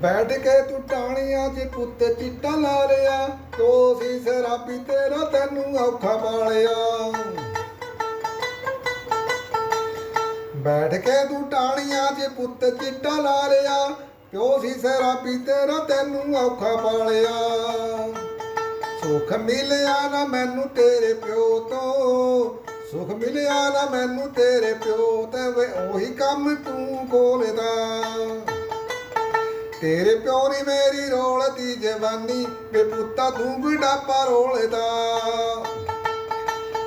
ਬੈਠ ਕੇ ਤੂੰ ਟਾਣੀਆਂ 'ਚ ਪੁੱਤ ਚਿੱਟਾ ਲਾ ਲਿਆ ਤੋਸੀ ਸ਼ਰਾਬੀ ਤੇਰਾ ਤੈਨੂੰ ਔਖਾ ਪਾਲਿਆ। ਬੈਠ ਕੇ ਤੂੰ ਟਾਣੀਆਂ 'ਚ ਪੁੱਤ ਚਿੱਟਾ ਲਾ ਲਿਆ ਪਿਓ ਸੀ ਸ਼ਰਾਬੀ ਤੇਰਾ ਤੈਨੂੰ ਔਖਾ ਪਾਲਿਆ। ਸੁਖ ਮਿਲਿਆ ਨਾ ਮੈਨੂੰ ਤੇਰੇ ਪਿਓ ਤੋਂ, ਸੁਖ ਮਿਲਿਆ ਨਾ ਮੈਨੂੰ ਤੇਰੇ ਪਿਓ ਤੇ ਉਹੀ ਕੰਮ ਤੂੰ ਕੋਲਦਾ ਤੇਰੇ ਪਿਓ ਨੇ ਮੇਰੀ ਰੋਲਦੀ ਜਵਾਨੀ, ਵੇ ਪੁੱਤਾ ਤੂੰ ਬੁਢਾਪਾ ਰੋਲਦਾ।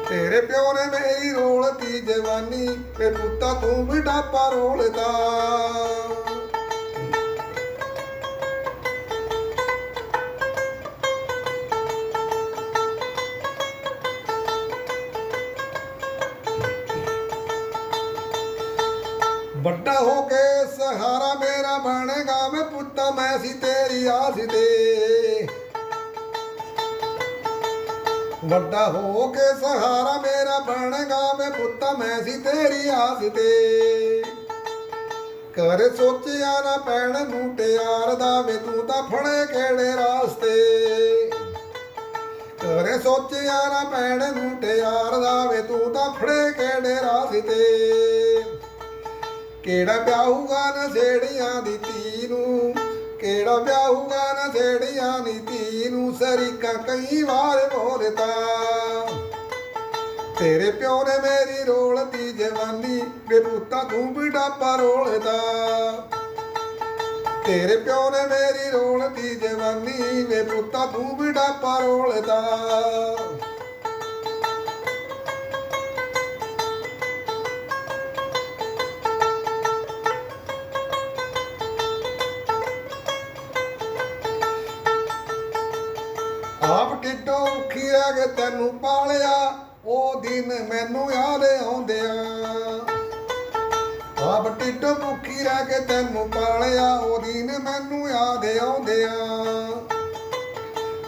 ਤੇਰੇ ਪਿਓ ਨੇ ਮੇਰੀ ਰੋਲਦੀ ਜਵਾਨੀ, ਵੇ ਪੁੱਤਾ ਤੂੰ ਬੁਢਾਪਾ ਰੋਲਦਾ। ਵੱਡਾ ਹੋ ਕੇ ਸਹਾਰਾ ਮੇਰਾ ਬਣੇਗਾ, ਮੈਂ ਪੁੱਤਾ, ਮੈਂ ਸੀ ਤੇਰੀ ਆਸ ਤੇ। ਵੱਡਾ ਹੋ ਕੇ ਸਹਾਰਾ ਮੇਰਾ ਬਣੇਗਾ, ਮੈਂ ਪੁੱਤਾ, ਮੈਂ ਸੀ ਤੇਰੀ ਆਸ ਤੇ। ਕਰ ਸੋਚਿਆ ਨਾ ਪੈਣ ਨੂੰ ਟਿਆਰ ਦਾ ਵੇ ਤੂੰ ਤਾਂ ਫੜੇ ਕਿਹੜੇ ਰਾਸਤੇ। ਕਰੇ ਸੋਚਿਆ ਨਾ ਪੈਣ ਨੂੰ ਟਿਆਰ ਦਾ ਵੇ ਤੂੰ ਤਾਂ ਫੜੇ ਕਿਹੜੇ ਰਾਸਤੇ। ਕਿਹੜਾ ਵਿਆਹੂਗਾ ਨਸੇੜੀਆਂ ਦੀ ਧੀ ਨੂੰ? ਕਿਹੜਾ ਵਿਆਹੂਗਾ ਨਸੇੜੀਆਂ ਦੀ ਧੀ ਨੂੰ? ਸਰੀਕਾ ਕਈ ਵਾਰ ਬੋਲਦਾ ਤੇਰੇ ਪਿਓ ਨੇ ਮੇਰੀ ਰੋਲਦੀ ਜਵਾਨੀ, ਵੇ ਪੁੱਤਾ ਤੂੰ ਬੁਢਾਪਾ ਰੋਲਦਾ। ਤੇਰੇ ਪਿਓ ਨੇ ਮੇਰੀ ਰੋਲਦੀ ਜਵਾਨੀ, ਵੇ ਪੁੱਤਾ ਤੂੰ ਬੁਢਾਪਾ ਰੋਲਦਾ। ਆਪ ਕਿੱਡੋ ਔਖੀ ਰਹਿ ਕੇ ਤੈਨੂੰ ਪਾਲਿਆ, ਉਹ ਦਿਨ ਮੈਨੂੰ ਯਾਦ ਆਉਂਦੇ ਆ ਆਪ ਟਿੱਡੋ ਭੁੱਖੀ ਰਹਿ ਕੇ ਤੈਨੂੰ ਪਾਲਿਆ, ਉਹ ਦਿਨ ਮੈਨੂੰ ਯਾਦ ਆਉਂਦੇ ਆ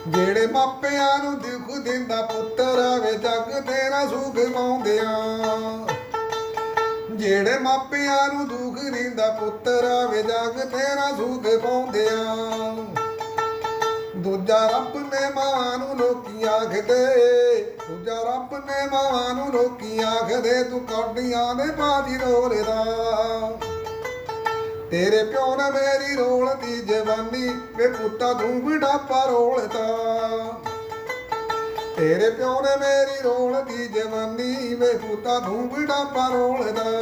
ਜਿਹੜੇ ਮਾਪਿਆਂ ਨੂੰ ਦੁੱਖ ਦਿੰਦਾ ਪੁੱਤਰ ਆਵੇ, ਜੱਗ ਤੇਰਾ ਸੁਖ ਪਾਉਂਦੇ ਆ ਜਿਹੜੇ ਮਾਪਿਆਂ ਨੂੰ ਦੁੱਖ ਦਿੰਦਾ ਪੁੱਤਰ ਆਵੇ, ਜੱਗ ਤੇਰਾ ਸੁਖ ਪਾਉਂਦੇ ਆ ਦੂਜਾ ਰੱਬ ਮਾਵਾਂ ਨੂੰ ਲੋਕੀ ਆਖਦੇ, ਦੂਜਾ ਰੱਬ ਨੇ ਮਾਵਾਂ ਨੂੰ ਲੋਕੀ ਆਖਦੇ, ਤੂੰ ਕੌਡੀਆਂ ਨੇ ਬਾਜੀ ਰੋਲਦਾ। ਤੇਰੇ ਪਿਓ ਨੇ ਮੇਰੀ ਰੋਲਦੀ ਜਵਾਨੀ, ਵੇ ਪੁੱਤਾ ਤੂੰ ਬੁਢਾਪਾ ਰੋਲਦਾ। ਤੇਰੇ ਪਿਓ ਨੇ ਮੇਰੀ ਰੋਲਦੀ ਜਵਾਨੀ, ਵੇ ਪੁੱਤਾ ਤੂੰ ਬੁਢਾਪਾ ਰੋਲਦਾ।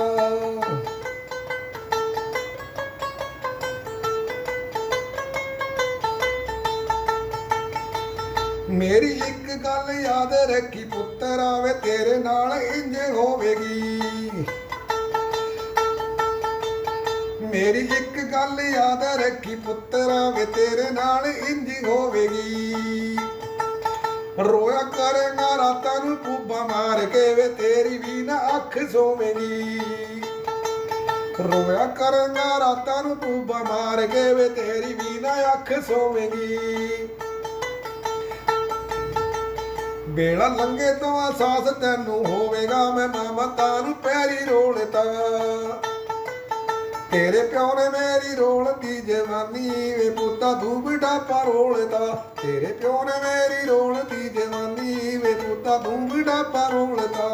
ਮੇਰੀ ਇੱਕ ਗੱਲ ਯਾਦ ਰੱਖੀ, ਪੁੱਤਰ ਆਵੇ ਤੇਰੇ ਨਾਲ, ਇੰਜ ਹੋਵੇਗੀ। ਮੇਰੀ ਇੱਕ ਗੱਲ ਯਾਦ ਰੱਖੀ, ਪੁੱਤਰ ਆਵੇ ਤੇਰੇ ਨਾਲ, ਇੰਜ ਹੋਵੇਗੀ। ਰੋਇਆ ਕਰੇਗਾ ਰਾਤਾਂ ਨੂੰ ਪੂਬਾ ਮਾਰ ਕੇ ਵੇ, ਤੇਰੀ ਵੀ ਨਾ ਅੱਖ ਸੋਵੇਗੀ। ਰੋਇਆ ਕਰੇਗਾ ਰਾਤਾਂ ਨੂੰ ਪੂਬਾ ਮਾਰ ਕੇ ਵੇ, ਤੇਰੀ ਵੀ ਨਾ ਅੱਖ ਸੋਵੇਗੀ। ਬੇੜਾ ਲੰਗੇ ਤੋਂ ਅਹਿਸਾਸ ਤੈਨੂੰ ਹੋਵੇਗਾ, ਮੈਂ ਮਮਤਾ ਨੂੰ ਪੈਰੀ ਰੋਲਤਾ ਤੇਰੇ ਪਿਓ ਨੇ ਮੇਰੀ ਰੋਲਦੀ ਜਵਾਨੀ ਵੇ ਪੁੱਤਾ ਤੂੰ ਬੁਢਾਪਾ ਰੋਲਦਾ ਤੇਰੇ ਪਿਓ ਨੇ ਮੇਰੀ ਰੋਲਦੀ ਜਵਾਨੀ ਵੇ ਪੁੱਤਾ ਤੂੰ ਬੁਢਾਪਾ ਰੋਲਦਾ